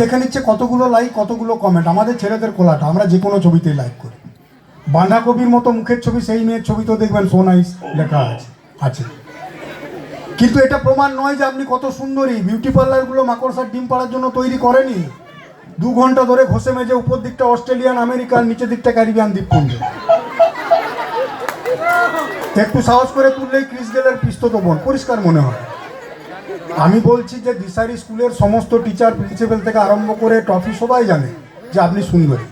দেখে নিচ্ছে কতগুলো লাইক কতগুলো কমেন্ট আমাদের ছেলেদের কোলাটা আমরা যে কোনো ছবিতেই লাইক করি। বাঁধাকপির মতো মুখের ছবি, সেই মেয়ের ছবি তো দেখবেন সোনাইস লেখা আছে আছে। কিন্তু এটা প্রমাণ নয় যে আপনি কত সুন্দরী। বিউটি পার্লারগুলো মাকড়সার ডিম পাড়ার জন্য তৈরি করেনি। দু ঘণ্টা ধরে ঘষে মেজে উপর দিকটা অস্ট্রেলিয়ান, আমেরিকার, নিচের দিকটা ক্যারিবিয়ান দ্বীপপুঞ্জ। একটু সাহস করে তুললেই ক্রিস গেলের পিস্তত বোন, পরিষ্কার মনে হয়। আমি বলছি যে দিশারি স্কুলের সমস্ত টিচার প্রিন্সিপাল থেকে আরম্ভ করে ট্রফি সবাই জানে যে আপনি সুন্দরী।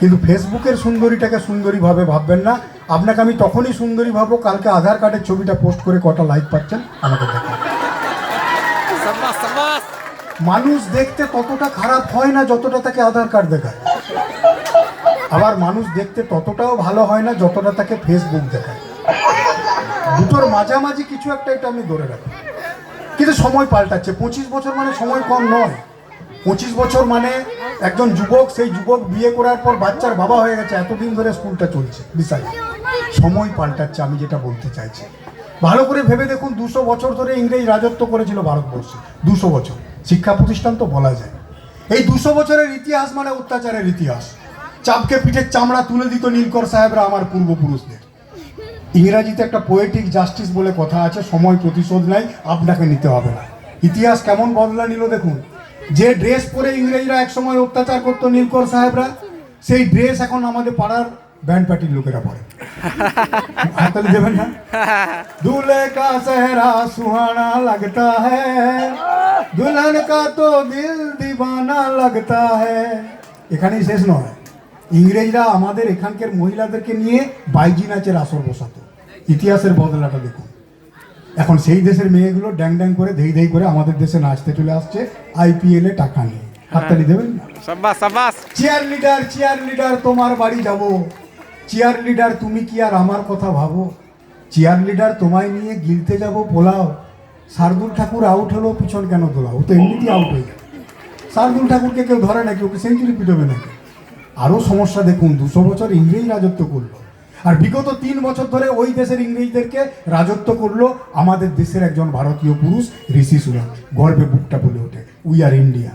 কিন্তু ফেসবুকের সুন্দরীটাকে সুন্দরীভাবে ভাববেন না। আপনাকে আমি তখনই সুন্দরী ভাববো কালকে আধার কার্ডের ছবিটা পোস্ট করে কটা লাইক পাচ্ছেন আমাকে দেখেন। মানুষ দেখতে ততটা খারাপ হয় না যতটা তাকে আধার কার্ড দেখায়। আবার মানুষ দেখতে ততটাও ভালো হয় না যতটা তাকে ফেসবুক দেখায়। দুটোর মাঝামাঝি কিছু একটা এটা আমি ধরে রাখি। কিন্তু সময় পাল্টাচ্ছে। পঁচিশ বছর মানে সময় কম নয়। পঁচিশ বছর মানে একজন যুবক, সেই যুবক বিয়ে করার পর বাচ্চার বাবা হয়ে গেছে, এতদিন ধরে স্কুলটা চলছে, বিশাল। সময় পাল্টাচ্ছে, আমি যেটা বলতে চাইছি। ভালো করে ভেবে দেখুন, দুশো বছর ধরে ইংরেজ রাজত্ব করেছিল ভারতবর্ষে। দুশো বছর। শিক্ষা প্রতিষ্ঠান তো বলা যায়। এই দুশো বছরের ইতিহাস মানে অত্যাচারের ইতিহাস। চাপকে পিঠের চামড়া তুলে দিত নীলকর সাহেবরা আমার পূর্বপুরুষদের। ইংরাজিতে একটা পোয়েটিক জাস্টিস বলে কথা আছে, সময় প্রতিশোধ নাই আপনাকে নিতে হবে না। ইতিহাস কেমন বদলা নিল দেখুন। যে ড্রেস পরে ইংরেজরা একসময় অত্যাচার করতো নীলকর সাহেবরা, সেই ড্রেস এখন আমাদের পাড়ার ব্যান্ড পার্টির লোকেরা পরে। হাততালি দেবেন না? দুলে কা সেহরা সুহানা লাগতা হ্যায় দুলহন কা তো দিল দিবানা লাগতা হ্যায় এখানেই শেষ নয়। ইংরেজরা আমাদের এখানকার মহিলাদেরকে নিয়ে বাইজি নাচের আসর বসাতো। ইতিহাসের বদলাটা দেখুন। এখন সেই দেশের মেয়েগুলো ড্যাং ড্যাং করে ধেই ধেই করে আমাদের দেশে নাচতে চলে আসছে আইপিএল এ টাকা নিয়ে। হাততালি দেবেন না? সাবাস সাবাস চেয়ার লিডার চেয়ার লিডার তোমার বাড়ি যাব। চেয়ার লিডার তুমি কি আর আমার কথা ভাবো? চেয়ার লিডার তোমায় নিয়ে গিলতে যাব পোলাও। শার্দুল ঠাকুর আউট হলো পিছন কেন তোলাও ও তো এমনিতেই আউট হয়ে যায় শার্দুল ঠাকুরকে কেউ ধরে নাকি? ওকে সেঞ্চুরি পিটবে নাকি? আরও সমস্যা দেখুন দুশো বছর ইংরেজ রাজত্ব করল। আর বিগত তিন বছর ধরে ওই দেশের ইংরেজদেরকে রাজত্ব করল আমাদের দেশের একজন ভারতীয় পুরুষ ঋষি সুনাক গর্বে বুকটা বলে ওঠে। উই আর ইন্ডিয়া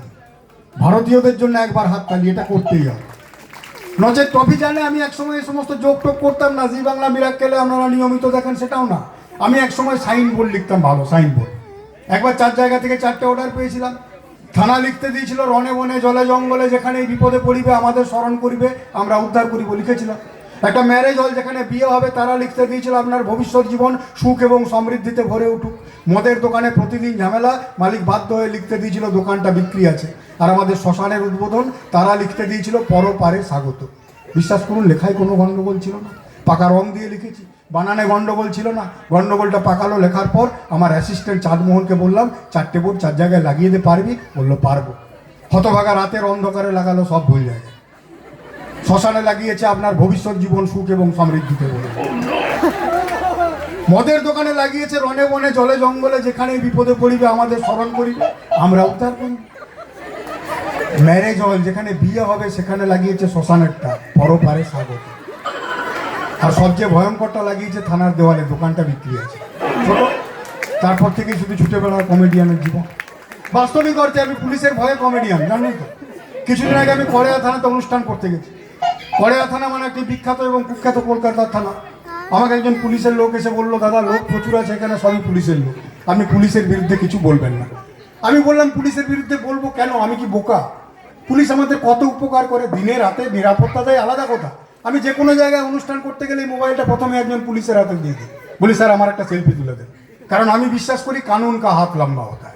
ভারতীয়দের জন্য একবার হাত তালি এটা করতেই হবে। নচেত ট্রফি জানে আমি একসময় এই সমস্ত যোগ টোক করতাম না, জি বাংলা মিরাক্কেলে আপনারা নিয়মিত দেখেন সেটাও না। আমি একসময় সাইন বোর্ড লিখতাম ভালো, সাইন বোর্ড। একবার চার জায়গা থেকে চারটে অর্ডার পেয়েছিলাম। থানা লিখতে দিয়েছিল রনে বনে, জলে জঙ্গলে যেখানে বিপদে পড়িবে আমাদের স্মরণ করিবে, আমরা উদ্ধার করিব লিখেছিলাম। একটা ম্যারেজ হল যেখানে বিয়ে হবে, তারা লিখতে দিয়েছিল আপনার ভবিষ্যৎ জীবন সুখ এবং সমৃদ্ধিতে ভরে উঠুক। মদের দোকানে প্রতিদিন ঝামেলা, মালিক বাধ্য হয়ে লিখতে দিয়েছিল, দোকানটা বিক্রি আছে। আর আমাদের শ্মশানের উদ্বোধন, তারা লিখতে দিয়েছিল, পরপারে স্বাগত। বিশ্বাস করুন, লেখায় কোনো গণ্ডগোল ছিল না। পাকা রং দিয়ে লিখেছি, বানানে গণ্ডগোল ছিল না। গণ্ডগোলটা পাকালো লেখার পর, আমার অ্যাসিস্ট্যান্ট চাঁদমোহনকে বললাম, চারটে বোর্ড চার জায়গায় লাগিয়ে দিতে পারবি? বলল, পারব। হতভাগা রাতের অন্ধকারে লাগালো সব ভুল জায়গায়। শ্মশানে লাগিয়েছে আপনার ভবিষ্যৎ জীবন সুখ এবং সমৃদ্ধিতে বলে। মদের দোকানে লাগিয়েছে রনে বনে, জলে জঙ্গলে যেখানে বিপদে পড়িবে আমাদের স্মরণ করিবে। আমরা উদ্ধার করি। ম্যারেজ হল যেখানে বিয়ে হবে সেখানে লাগিয়েছে শ্মশানেরটা পরপারে স্বাগত আর সবচেয়ে ভয়ঙ্করটা লাগিয়েছে থানার দেওয়ালে, দোকানটা বিক্রি আছে তারপর থেকে শুধু ছুটে বেড়ার কমেডিয়ানের জীবন। বাস্তবিক অর্থে আমি পুলিশের ভয়ে কমেডিয়ান, জানেন তো? কিছুদিন আগে আমি কড়েয়া থানাতে অনুষ্ঠান করতে গেছি। কড়েয়া থানা মানে একটি বিখ্যাত এবং কুখ্যাত কলকাতার থানা। আমাকে একজন পুলিশের লোক এসে বলল, দাদা, লোক প্রচুর আছে এখানে, সবই পুলিশের লোক। আপনি পুলিশের বিরুদ্ধে কিছু বলবেন না। আমি বললাম, পুলিশের বিরুদ্ধে বলব কেন? আমি কি বোকা? পুলিশ আমাদের কত উপকার করে, দিনে রাতে নিরাপত্তা দেয় আলাদা কথা। আমি যে কোনো জায়গায় অনুষ্ঠান করতে গেলে মোবাইলটা প্রথমে একজন পুলিশের হাতে দিয়ে দিই। বলি, স্যার, আমার একটা সেলফি তুলে দেন। কারণ আমি বিশ্বাস করি, কানুন কা হাত লম্বা হতা। है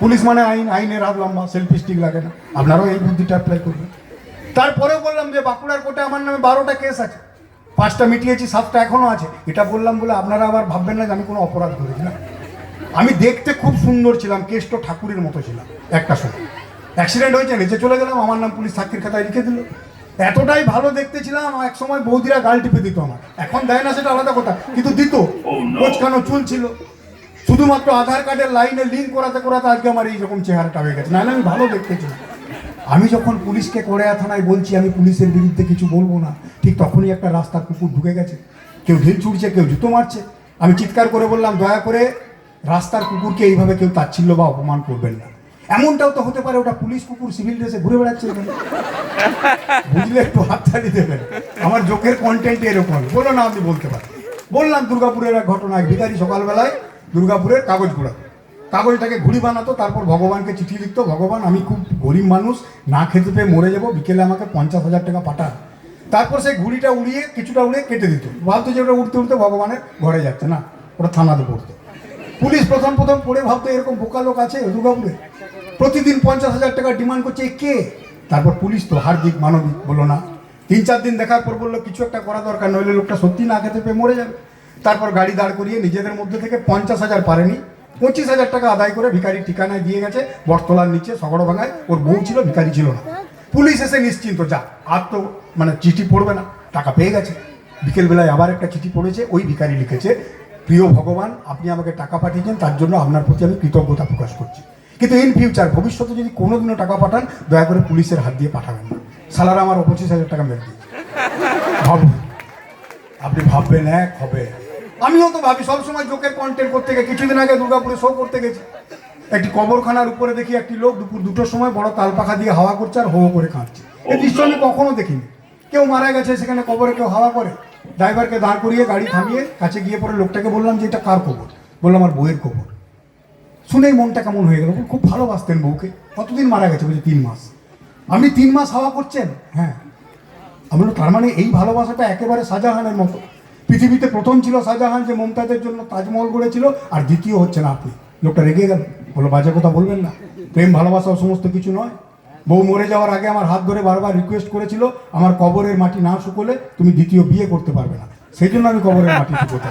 পুলিশ মানে আইন, আইনের হাত লম্বা, সেলফি স্টিক লাগে না। আপনারাও এই বুদ্ধিটা অ্যাপ্লাই করবেন। তারপরেও বললাম যে বাঁকুড়ার কোর্টে আমার নামে বারোটা কেস আছে। পাঁচটা মিটিয়েছি সাতটা এখনও আছে। এটা বললাম বলে আপনারা আবার ভাববেন না যে আমি কোনো অপরাধ করেছি না। আমি দেখতে খুব সুন্দর ছিলাম কেষ্ট ঠাকুরের মতো ছিলাম একটা সময়। অ্যাক্সিডেন্ট হয়েছে নিচে চলে গেলাম আমার নাম পুলিশ সাক্ষীর খাতায় লিখে দিল। এতটাই ভালো দেখতে ছিলাম এক সময় বৌদিরা গাল টিপে দিত আমার এখন দেয় না সেটা আলাদা কথা কিন্তু দিত। কোচকানো চুল ছিল। শুধুমাত্র আধার কার্ডের লাইনে লিঙ্ক করাতে করাতে আজকে আমার এই রকম চেহারাটা হয়ে গেছে। নাহলে আমি ভালো দেখতে ছিলাম। আমি যখন পুলিশকে কড়েয়া থানায় বলছি, আমি পুলিশের বিরুদ্ধে কিছু বলব না, ঠিক তখনই একটা রাস্তার কুকুর ঢুকে গেছে। কেউ ঢিল ছুটছে, কেউ জুতো মারছে। আমি চিৎকার করে বললাম, দয়া করে রাস্তার কুকুরকে এইভাবে কেউ তাচ্ছিল্য বা অপমান করবেন না। এমনটাও তো হতে পারে, ওটা পুলিশ কুকুর সিভিল ড্রেসে ঘুরে বেড়াচ্ছে। বুঝলে, একটু হাততালি দেবেন। আমার জোকের কন্টেন্ট এরকম। বলো না আপনি বলতে পারেন বললাম, দুর্গাপুরের এক ঘটনা, এক ভিখারি সকালবেলায় দুর্গাপুরের কাগজ ঘোরা কাগজটাকে ঘুড়ি বানাতো, তারপর ভগবানকে চিঠি লিখতো, ভগবান, আমি খুব গরিব মানুষ, না খেতে পেয়ে মরে যাব, বিকেলে আমাকে পঞ্চাশ হাজার টাকা পাঠান। তারপর সেই ঘুড়িটা উড়িয়ে, কিছুটা উড়িয়ে কেটে দিত। ভাবতো যে ওটা উঠতে উঠতে ভগবানের ঘরে যাচ্ছে, না, ওটা থানাতে পড়তো। পুলিশ প্রথম প্রথম পড়ে, ভাবতো এরকম বোকা লোক আছে দুর্গাপুরে। প্রতিদিন পঞ্চাশ হাজার টাকা ডিমান্ড করছে কে? তারপর পুলিশ তো হার্দিক, মানবিক বলো না। তিন চার দিন দেখার পর বলল, কিছু একটা করা দরকার, নইলে লোকটা সত্যি না খেতে পেয়ে মরে যাবে। তারপর গাড়ি দাঁড় করিয়ে নিজেদের মধ্যে থেকে পঞ্চাশ হাজার পারেনি। পঁচিশ হাজার টাকা আদায় করে ভিখারির ঠিকানায় দিয়ে গেছে, বটতলার নিচে শগড় ভাঙায়। ওর বউ ছিল, ভিখারি ছিল না। পুলিশ এসে নিশ্চিন্ত, যা, আর তো মানে চিঠি পড়বে না, টাকা পেয়ে গেছে। বিকেলবেলায় আবার একটা চিঠি পড়েছে, ওই ভিখারি লিখেছে, প্রিয় ভগবান, আপনি আমাকে টাকা পাঠিয়েছেন, তার জন্য আপনার প্রতি আমি কৃতজ্ঞতা প্রকাশ করছি। কিন্তু ইন ফিউচার ভবিষ্যতে যদি কোনোদিনও টাকা পাঠান, দয়া করে পুলিশের হাত দিয়ে পাঠাবেন না। সালারা আমার পঁচিশ হাজার টাকা মেরে দিয়েছে। ভাবুন, আপনি ভাববেন এক হবে। আমিও তো ভাবি, সবসময় জোকের কন্টেন্ট করতে গিয়ে কিছুদিন আগে দুর্গাপুরে শো করতে গেছি। একটি কবরখানার উপরে দেখি একটি লোক দুপুর দুটোর সময় বড় তালপাখা দিয়ে হাওয়া করছে আর হো করে কাঁদছে। এই দৃশ্য আমি কখনো দেখিনি। কেউ মারা গেছে, সেখানে কবরে কেউ হাওয়া করে। ড্রাইভারকে দাঁড় করিয়ে গাড়ি থামিয়ে কাছে গিয়ে পরে লোকটাকে বললাম যে, এটা কার কবর? বললাম, আমার বইয়ের কবর। শুনেই মনটা কেমন হয়ে গেল। খুব ভালোবাসতেন বউকে। কতদিন মারা গেছে বলছে তিন মাস। আপনি তিন মাস হাওয়া করছেন? হ্যাঁ। আমি তার মানে এই ভালোবাসাটা একেবারে শাহজাহানের মতো। পৃথিবীতে প্রথম ছিল শাহজাহান, যে মমতাজের জন্য তাজমহল গড়েছিল, আর দ্বিতীয় হচ্ছে না আপনি। লোকটা রেগে গেল। বলো, বাজে কথা বলবেন না। প্রেম, ভালোবাসা সমস্ত কিছু নয়। বউ মরে যাওয়ার আগে আমার হাত ধরে বারবার রিকোয়েস্ট করেছিল, আমার কবরের মাটি না শুকোলে তুমি দ্বিতীয় বিয়ে করতে পারবে না। সেই জন্য আমি কবরের মাটি শুকোতে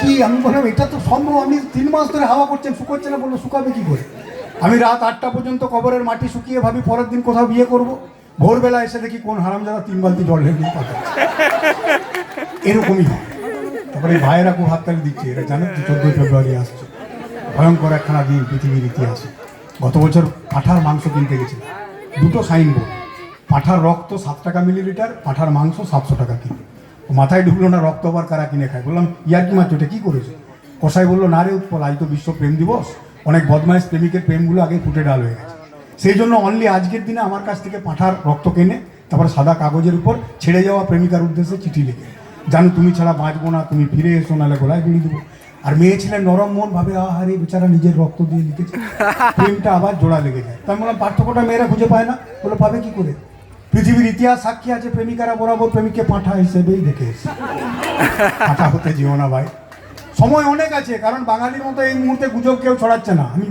কি, আমি বললাম, এটা তো সম্ভব, আপনি তিন মাস ধরে হাওয়া করছেন, শুকোচ্ছে না, বলল, শুকাবে কি করে? আমি রাত আটটা পর্যন্ত কবরের মাটি শুকিয়ে ভাবি, পরের দিন কোথাও বিয়ে করব। ভোরবেলা এসে দেখি কোন হারামজাদা তিন বালতি জল ঢেলে পাঠাচ্ছে এরকমই হয়। তারপরে ভাইয়েরা খুব হাত হাততালি দিচ্ছে। এরা জানেন তো চোদ্দোই ফেব্রুয়ারি আসছে। ভয়ঙ্কর একখানা দিন পৃথিবীর ইতিহাসে। গত বছর পাঠার মাংস কিনতে গেছিলাম। দুটো সাইনবোর্ড। পাঠার রক্ত সাত টাকা মিলিলিটার, পাঠার মাংস সাতশো টাকা কিলো। মাথায় ঢুকলো না, রক্ত আবার কারা কিনে খায়? বললাম, ইয়ার কি মাছ? ওটা কী করেছে? কষাই বলল, না রে উৎপল, আজ তো বিশ্ব প্রেম দিবস। অনেক বদমাইশ প্রেমিকের প্রেমগুলো আগে ফুটে ডাল হয়ে গেছে। সেই জন্য অনলি আজকের দিনে আমার কাছ থেকে পাঠার রক্ত কেনে, তারপরে সাদা কাগজের উপর ছেড়ে যাওয়া প্রেমিকার উদ্দেশ্যে চিঠি লিখে। জানো, তুমি ছাড়া বাঁচবো না, তুমি ফিরে এসো, নাহলে গলায় গুলি দেবো। আর মেয়ে ছিলেন নরম মন ভাবে, আহারে, বেচারা নিজের রক্ত দিয়ে লিখেছে। প্রেমটা আবার জোড়া লেগে যায়। তাই বললাম, পার্থক্যটা মেয়েরা খুঁজে পায় না। বলে পাবে কি করে? পৃথিবীর ইতিহাস সাক্ষী আছে, প্রেমিকারা বরাবর প্রেমিককে পাঠা হিসেবেই দেখে এসেছে। পাঠা হতে যেও না ভাই। সময় অনেক আছে, কারণ বাঙালির মতো এই মুহূর্তে গুজব কেউ ছড়াচ্ছে না। আমি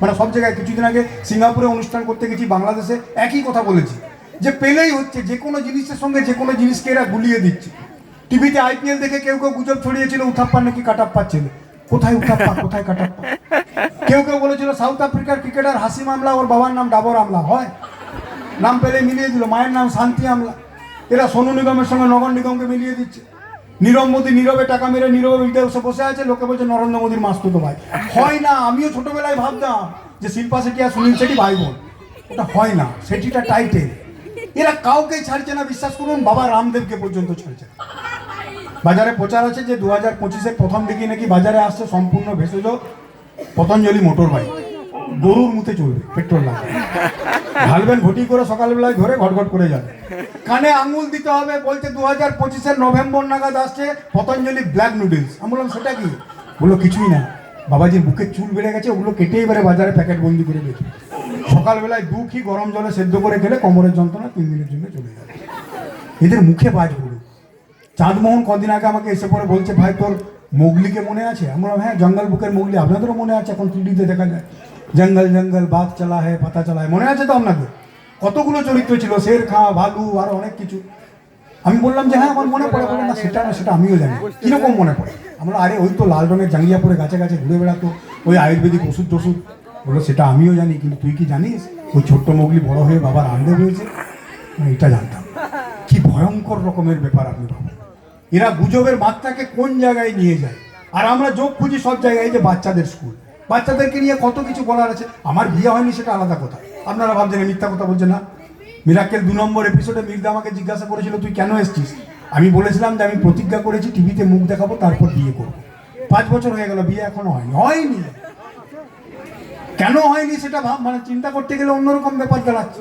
মানে সব জায়গায় কিছুদিন আগে সিঙ্গাপুরে অনুষ্ঠান করতে গেছি, বাংলাদেশে একই কথা বলেছি। যে পেলেই হচ্ছে, যে কোনো জিনিসের সঙ্গে যে কোনো জিনিসকে এরা গুলিয়ে দিচ্ছে। টিভিতে আইপিএল দেখে কেউ কেউ গুজব ছড়িয়েছিল উথাপ্পা নাকি কাটাপ্পা ছিল। কোথায় উথাপ্পা কোথায় কাটাপ্পা কেউ কেউ বলেছিল, সাউথ আফ্রিকার ক্রিকেটার হাসিম আমলা, ওর বাবার নাম ডাবর আমলা। হয়? নাম পেলে মিলিয়ে দিল, মায়ের নাম শান্তি আমলা। এরা সোনু নিগমের সঙ্গে নগর নিগমকে মিলিয়ে দিচ্ছে। নীরব মোদী নীরবে টাকা মেরে নীরবে বিদেশে বসে আছে, লোকে বলছে, নরেন্দ্র মোদীর মাস্তুতো ভাই হয় না, আমিও ছোটবেলায় ভাবতাম যে শিল্পা শেঠি আর সুনীল শেঠি ভাই বোন ওটা হয় না সেটিটা টাইটেল এরা কাউকেই ছাড়ছে না, বিশ্বাস করুন, বাবা রামদেবকে পর্যন্ত ছাড়ছে। না বাজারে প্রচার আছে যে দু হাজার পঁচিশের প্রথম দিকে নাকি বাজারে আসছে সম্পূর্ণ ভেষজ, পতঞ্জলি মোটর বাইক গরুর মুখে চলবে, পেট্রোল লাগবে ঢালবেন ঘটি করে সকালবেলায় ধরে ঘটঘট করে যাবে। কানে আঙুল দিতে হবে, বলছে দু হাজার পঁচিশের নভেম্বর নাগাদ আসছে পতঞ্জলি ব্ল্যাক নুডলস। আমি বললাম, সেটা কি? বলল, কিছুই না। বাবাজির বুকের চুল বেড়ে গেছে, ওগুলো কেটে এবারে বাজারে প্যাকেট বন্দি করে বেচবে সকালবেলায় দু কি গরম জলে সেদ্ধ করে খেলে কোমরের যন্ত্রণা তিন দিনের জন্য চলে যাবে এদের মুখে বাজ পড়ুক চাঁদমোহন কদিন আগে আমাকে এসে পরে বলছে, ভাই, তোর মোগলিকে মনে আছে? আমরা হ্যাঁ জঙ্গল বুকের মোগলি। আপনাদেরও মনে আছে এখন থ্রিডিতে দেখা যায়। জঙ্গল জঙ্গল, বাঘ চালা হয়, পাতা চালা মনে আছে তো আপনাকে কতগুলো চরিত্র ছিল? শের খাঁ ভালু, আর অনেক কিছু। আমি বললাম যে হ্যাঁ আমার মনে পড়ে। বলে না, সেটা না, সেটা আমিও জানি। কীরকম মনে পড়ে? আমরা, আরে, ওই তো লাল রঙের জাঙ্গিয়া পরে গাছে গাছে ঘুরে বেড়াতো। ওই আয়ুর্বেদিক ওষুধ টষুধ। বলল, সেটা আমিও জানি, কিন্তু তুই কি জানিস? ওই ছোট্ট মোগলি বড় হয়ে বাবার আন্দে হয়েছে এটা জানতাম। কি ভয়ঙ্কর রকমের ব্যাপার আপনি ভাবুন। এরা গুজবের মাত্রাকে কোন জায়গায় নিয়ে যায়? আর আমরা যোগ খুঁজি সব জায়গায় যে বাচ্চাদের স্কুল। বাচ্চাদেরকে নিয়ে কত কিছু বলার আছে? আমার বিয়ে হয়নি, সেটা আলাদা কথা। আপনারা ভাবছেন মিথ্যা কথা বলছেন না। মিরাক্কেল দু নম্বর এপিসোডে মির্দা আমাকে জিজ্ঞাসা করেছিল, তুই কেন এসছিস? আমি বলেছিলাম যে, আমি প্রতিজ্ঞা করেছি, টিভিতে মুখ দেখাবো, তারপর বিয়ে করব। পাঁচ বছর হয়ে গেল, বিয়ে এখনও হয়নি। হয়নি। কেন হয়নি সেটা ভাব মানে চিন্তা করতে গেলে অন্যরকম ব্যাপার দাঁড়াচ্ছে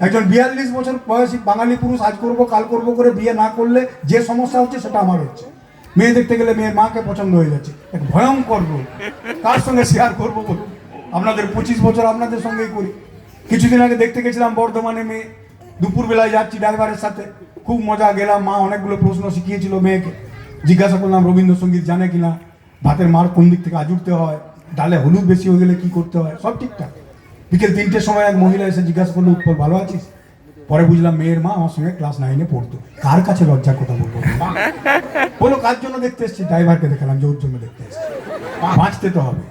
একজন বিয়াল্লিশ বছর বয়সী বাঙালি পুরুষ আজ করব, কাল করব করে বিয়ে না করলে যে সমস্যা হচ্ছে সেটা আমার হচ্ছে। মেয়ে দেখতে গেলে মেয়ের মাকে পছন্দ হয়ে যাচ্ছে। এক ভয়ঙ্কর রোগ কার সঙ্গে শেয়ার করব বলুন? আপনাদের পঁচিশ বছর আপনাদের সঙ্গেই করি। কিছুদিন আগে দেখতে গেছিলাম বর্ধমানে মেয়ে। দুপুরবেলায় যাচ্ছি ড্রাইভারের সাথে। খুব মজা গেলাম। মা অনেকগুলো প্রশ্ন শিখিয়েছিল মেয়েকে। জিজ্ঞাসা করলাম, রবীন্দ্রসঙ্গীত জানে কিনা? ভাতের মার কোন দিক থেকে আজুড়তে হয়? ডালে হলুদ বেশি হয়ে গেলে কি করতে হয়? সব ঠিকঠাক। বিকেল তিনটের সময় এক মহিলা এসে জিজ্ঞাসা করল, উৎপল, ভালো আছিস? পরে বুঝলাম মেয়ের মা আমার সঙ্গে ক্লাস নাইনে পড়তো। কার কাছে লজ্জার কথা বলব। বলো, কার জন্য দেখতে এসেছি? ড্রাইভারকে দেখালাম, যে ওর জন্য দেখতে এসেছি। বাঁচতে তো হবে।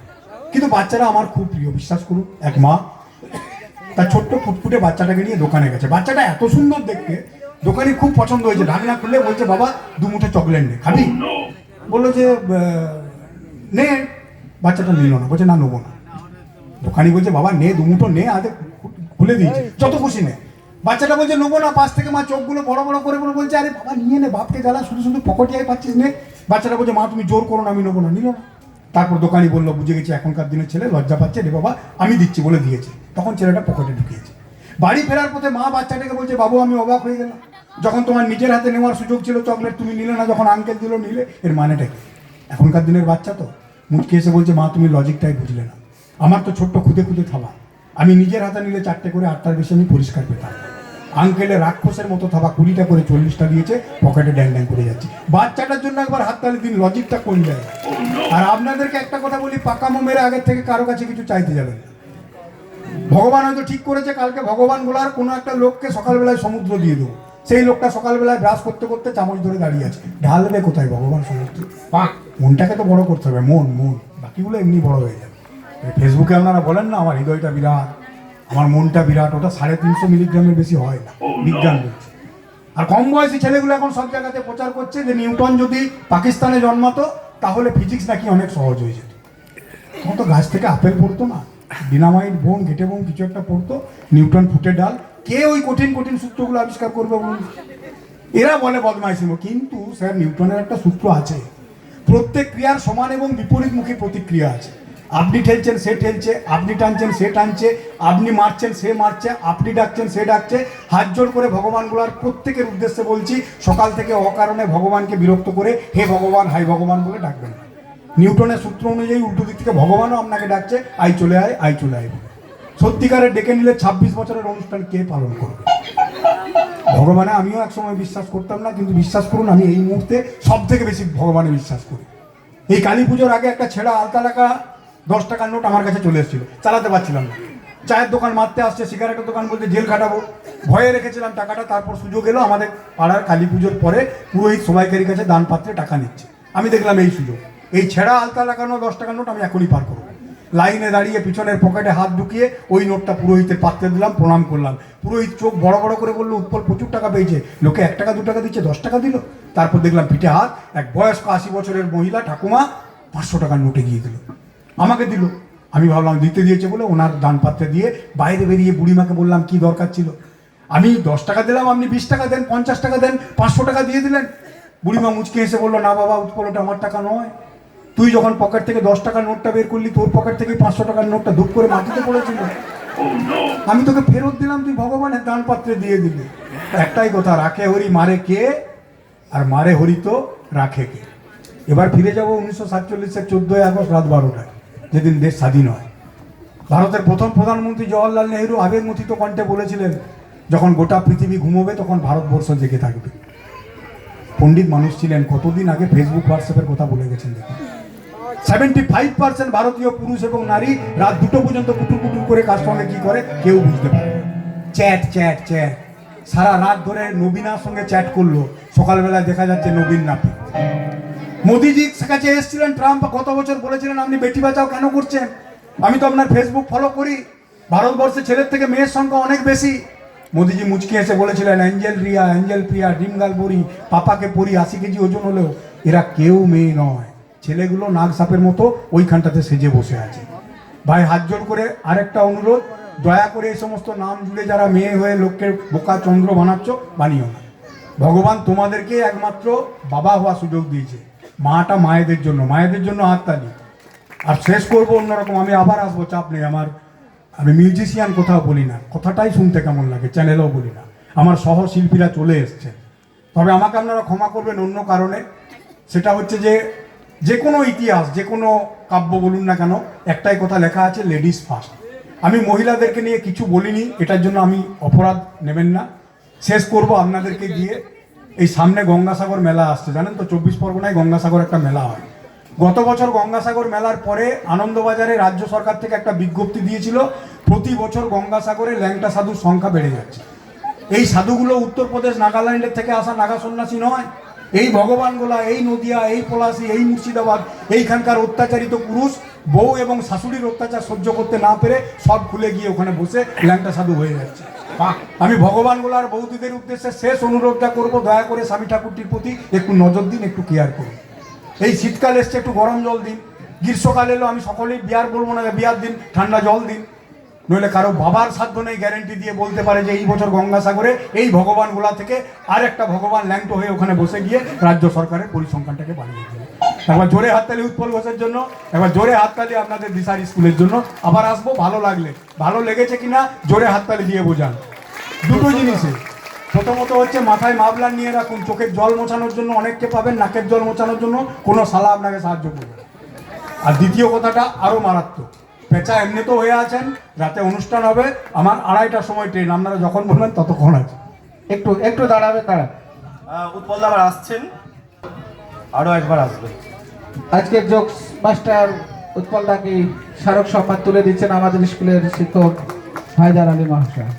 কিন্তু বাচ্চারা আমার খুব প্রিয়, বিশ্বাস করুন, এক মা, তার ছোট্ট ফুটফুটে বাচ্চাটাকে নিয়ে দোকানে গেছে। বাচ্চাটা এত সুন্দর দেখতে, দোকানে খুব পছন্দ হয়েছে। ঢাকনা খুললে বলছে, বাবা, দু মুঠো চকলেট নে, খাবি? বলল যে নে। বাচ্চাটা নিল না, বলছে, না, নেব না। দোকানি বলছে, বাবা, নে, দু মুঠো নে আদে খুলে দিয়েছে। যত খুশি নে। বাচ্চাটা বলছে, নেব না, পাশ থেকে মা চোখগুলো বড় বড় করে বলে বলছে, আরে বাবা, নিয়ে নে, বাপকে জ্বালা, শুধু শুধু পকেটিয়ায় পাচ্ছিস, নে। বাচ্চাটা বলছে, মা, তুমি জোর করো না, আমি নেব না। নিল না। তারপর দোকানি বলল, বুঝে গেছি, এখনকার দিনের ছেলে লজ্জা পাচ্ছে, রে বাবা, আমি দিচ্ছি বলে দিয়েছে। তখন ছেলেটা পকেটে ঢুকিয়েছে। বাড়ি ফেরার পথে মা বাচ্চাটাকে বলছে, বাবু, আমি অবাক হয়ে গেলাম। যখন তোমার নিজের হাতে নেওয়ার সুযোগ ছিল, চকলেট তুমি নিলে না, যখন আঙ্কেল দিল, নিলে, এর মানেটা কি? এখনকার দিনের বাচ্চা তো। মুচকে এসে বলছে, মা, তুমি লজিকটাই বুঝলে না। আমার তো ছোট্ট খুদে খুদে থাবা আমি নিজের হাতে নিলে চারটে করে আটটার বেশি আমি পরিষ্কার পেতাম। আঙ্কেলে রাক্ষসের মতো থাবা কুড়িটা করে চল্লিশটা দিয়েছে পকেটে ড্যাং ড্যাং করে যাচ্ছে। বাচ্চাটার জন্য একবার হাততালি দিন লজিকটা কোন যায়? আর আপনাদেরকে একটা কথা বলি পাকামো মেরে আগের থেকে কারও কাছে কিছু চাইতে যাবেন না। ভগবান হয়তো ঠিক করেছে কালকে ভগবান বলার কোনো একটা লোককে সকালবেলায় সমুদ্র দিয়ে দেবো। সেই লোকটা সকালবেলায় ব্রাশ করতে করতে চামচ ধরে দাঁড়িয়ে আছে। ঢালবে কোথায় ভগবান সমুদ্র? পাক। মনটাকে তো বড় করতে হবে মন মন বাকিগুলো এমনি বড় হয়ে যাবে। ফেসবুকে আপনারা বলেন না আমার হৃদয়টা বিরাট। আমার মনটা বিরাট, ওটা সাড়ে তিনশো মিলিগ্রামের বেশি হয় না, বিজ্ঞান বলছে। আর কম বয়সী ছেলেগুলো এখন সব জায়গাতে প্রচার করছে যে নিউটন যদি পাকিস্তানে জন্মাতো, তাহলে ফিজিক্স নাকি অনেক সহজ হয়ে যেত। তখন তো গাছ থেকে আপেল পড়তো না, ডিনামাইট, বোন, গেটে বোন কিছু একটা পড়তো, নিউটন ফুটে ডাল। কে ওই কঠিন কঠিন সূত্রগুলো আবিষ্কার করবে বলুন? এরা বলে বদমাইশি কিন্তু স্যার, নিউটনের একটা সূত্র আছে। প্রত্যেক ক্রিয়ার সমান এবং বিপরীতমুখী প্রতিক্রিয়া আছে। আপনি ঠেলছেন, সে ঠেলছে, আপনি টানছেন, সে টানছে, আপনি মারছেন, সে মারছে, আপনি ডাকছেন, সে ডাকছে। হাত জোর করে ভগবানগুলার প্রত্যেকের উদ্দেশ্যে বলছি, সকাল থেকে অকারণে ভগবানকে বিরক্ত করে হে ভগবান হাই ভগবান বলে ডাকবেন। নিউটনের সূত্র অনুযায়ী উল্টো দিক থেকে ভগবানও আপনাকে ডাকছে আই চলে আয় আই চলে আয়। বলে। সত্যিকারের ডেকে নিলে ছাব্বিশ বছরের অনুষ্ঠান কে পালন করবে? ভগবানে আমিও একসময় বিশ্বাস করতাম না, কিন্তু বিশ্বাস করুন, আমি এই মুহূর্তে সব থেকে বেশি ভগবানে বিশ্বাস করি। এই কালী পুজোর আগে একটা ছেঁড়া আলতা টাকা দশ টাকার নোট আমার কাছে চলে এসেছিল, চালাতে পারছিলাম না। চায়ের দোকান মারতে আসছে, সিগারেটের দোকান বলতে জেল খাটাবো। ভয়ে রেখেছিলাম টাকাটা, তারপর সুযোগ এলো আমাদের পাড়ার কালী পুজোর পরে পুরোহিত সবাইকারীর কাছে দান পাত্রে টাকা নিচ্ছে। আমি দেখলাম এই সুযোগ। এই ছেঁড়া আলতা লাগানো দশ টাকার নোট আমি এখনই পার করব। লাইনে দাঁড়িয়ে পিছনের পকেটে হাত ঢুকিয়ে ওই নোটটা পুরোহিতের পাত্রে দিলাম, প্রণাম করলাম। পুরোহিত চোখ বড় বড় করে বলল, উৎপল, প্রচুর টাকা পেয়েছে। লোকে এক টাকা, দু টাকা দিচ্ছে, দশ টাকা দিল। তারপর দেখলাম পিঠে হাত, এক বয়স্ক আশি বছরের মহিলা ঠাকুমা পাঁচশো টাকার নোটে গিয়ে দিল। আমাকে দিল। আমি ভাবলাম দিতে দিয়েছে বলে ওনার দান পাত্রে দিয়ে বাইরে বেরিয়ে বুড়িমাকে বললাম, কি দরকার ছিল? আমি দশ টাকা দিলাম, আপনি বিশ টাকা দেন, পঞ্চাশ টাকা দেন, পাঁচশো টাকা দিয়ে দিলেন। বুড়িমা মুচকে এসে বলল, না বাবা উৎপল ওটা আমার টাকা নয়। তুই যখন পকেট থেকে দশ টাকার নোটটা বের করলি, তোর পকেট থেকে পাঁচশো টাকার নোটটা ধূপ করে মাটিতে পড়েছিল। আমি তোকে ফেরত দিলাম, তুই ভগবানের দান পাত্রে দিয়ে দিলি। একটাই কথা, রাখে হরি মারে কে? আর মারে হরি তো রাখে কে? এবার ফিরে যাব উনিশশো সাতচল্লিশের চোদ্দোই আগস্ট রাত বারোটায়। যেদিন দেশ স্বাধীন হয়। ভারতের প্রথম প্রধানমন্ত্রী জওয়াহরলাল নেহরু আবেগমথিত কণ্ঠে বলেছিলেন, যখন গোটা পৃথিবী ঘুমোবে, তখন ভারতবর্ষ জেগে থাকবে। পণ্ডিত মানুষ ছিলেন, কতদিন আগে ফেসবুক হোয়াটসঅ্যাপের কথা বলে গেছেন দেখুন। সেভেন্টি ফাইভ পার্সেন্ট ভারতীয় পুরুষ এবং নারী রাত দুটো পর্যন্ত কুটুর কুটুর করে কার সঙ্গে কি করে, কেউ বুঝতে পারে চ্যাট চ্যাট চ্যাট। সারা রাত ধরে নবীনার সঙ্গে চ্যাট করল। সকালবেলায় দেখা যাচ্ছে নবীন নাপি মোদিজির কাছে এসেছিলেন, ট্রাম্প গত বছর বলেছিলেন, আপনি বেটি বাঁচাও কেন করছেন? আমি তো আপনার ফেসবুক ফলো করি। ভারতবর্ষে ছেলের থেকে মেয়ের সংখ্যা অনেক বেশি। মোদিজি মুচকি এসে বলেছিলেন, অ্যাঞ্জেল রিয়া, অ্যাঞ্জেল প্রিয়া ডিমগাল বড়ি, পাপাকে পড়ি আশি কেজি ওজন হলেও এরা কেউ মেয়ে নয়। ছেলেগুলো নাগ সাপের মতো ওইখানটাতে সেজে বসে আছে। ভাই, হাত জোর করে আরেকটা অনুরোধ, দয়া করে এই সমস্ত নাম জুড়ে যারা মেয়ে হয়ে লোককে বোকা চন্দ্র বানাচ্ছ, বানিও না। ভগবান তোমাদেরকে একমাত্র বাবা হওয়ার সুযোগ দিয়েছে। মাটা মায়েদের জন্য মায়েদের জন্য হাততালি। আর শেষ করব অন্যরকম, আমি আবার আসব, চাপ নেই, আমার, আমি মিউজিশিয়ান কোথাও বলি না, কথাটাই শুনতে কেমন লাগে, চ্যানেলেও বলি না। আমার সহশিল্পীরা চলে এসছে। তবে আমাকে আপনারা ক্ষমা করবেন অন্য কারণে, সেটা হচ্ছে যে যে কোনো ইতিহাস, যে কোনো কাব্য বলুন না কেন, একটাই কথা লেখা আছে, লেডিস ফার্স্ট। আমি মহিলাদেরকে নিয়ে কিছু বলিনি, এটার জন্য আমি অপরাধ নেবেন না। শেষ করব আপনাদেরকে দিয়ে এই সামনে গঙ্গাসাগর মেলা আসছে, জানেন তো? চব্বিশ পরগনায় গঙ্গাসাগর একটা মেলা হয়। গত বছর গঙ্গাসাগর মেলার পরে আনন্দবাজারে রাজ্য সরকার থেকে একটা বিজ্ঞপ্তি দিয়েছিল, প্রতি বছর গঙ্গাসাগরে ল্যাংটা সাধুর সংখ্যা বেড়ে যাচ্ছে। এই সাধুগুলো উত্তরপ্রদেশ, নাগাল্যান্ডের থেকে আসা নাগা সন্ন্যাসী নয়। এই ভগবানগোলা, এই নদিয়া, এই পলাশি, এই মুর্শিদাবাদ, এইখানকার অত্যাচারিত পুরুষ, বউ এবং শাশুড়ির অত্যাচার সহ্য করতে না পেরে সব খুলে গিয়ে ওখানে বসে ল্যাংটা সাধু হয়ে যাচ্ছে। আমি ভগবানগোলার বৌদিদের উদ্দেশ্যে শেষ অনুরোধটা করব। দয়া করে স্বামী ঠাকুরটির প্রতি একটু নজর দিন, একটু কেয়ার করুন। এই শীতকাল এসছে, একটু গরম জল দিন। গ্রীষ্মকাল এলো, আমি সকলেই বিয়ার বলব না, বিয়ার দিন ঠান্ডা জল দিন। নইলে কারও বাবার সাধ্য নেই গ্যারেন্টি দিয়ে বলতে পারে যে এই বছর গঙ্গাসাগরে এই ভগবান গোলা থেকে আর একটা ভগবান ল্যাংটো হয়ে ওখানে বসে গিয়ে রাজ্য সরকারের পরিসংখ্যানটাকে বাড়িয়ে দেবে একবার জোরে হাততালি উৎপল ঘোষের জন্য একবার জোরে হাততালি আপনাদের দিশার স্কুলের জন্য। আবার আসব ভালো লাগলে। ভালো লেগেছে কিনা জোরে হাততালি দিয়ে বোঝান। দুটো জিনিসে। প্রথমত হচ্ছে মাথায় মাবলার নিয়ে রাখুন চোখের জল মোছানোর জন্য অনেককে পাবেন নাকের জল মোছানোর জন্য কোনো সালা আপনাকে সাহায্য করবে আর দ্বিতীয় কথাটা আরও মারাত্মক। পেঁচা এমনিতেও হয়ে আছেন রাতে অনুষ্ঠান হবে আমার আড়াইটার সময় ট্রেন আপনারা যখন বলবেন ততক্ষণ আছে। একটু একটু দাঁড়াবে দাঁড়া উৎপল আবার আসছেন। আরও একবার আসবে আজকের যোগ মাস্টার উৎপল দাকে স্মারক সম্মান তুলে দিচ্ছেন আমাদের স্কুলের শিক্ষক হায়দার আলী মহাশয়।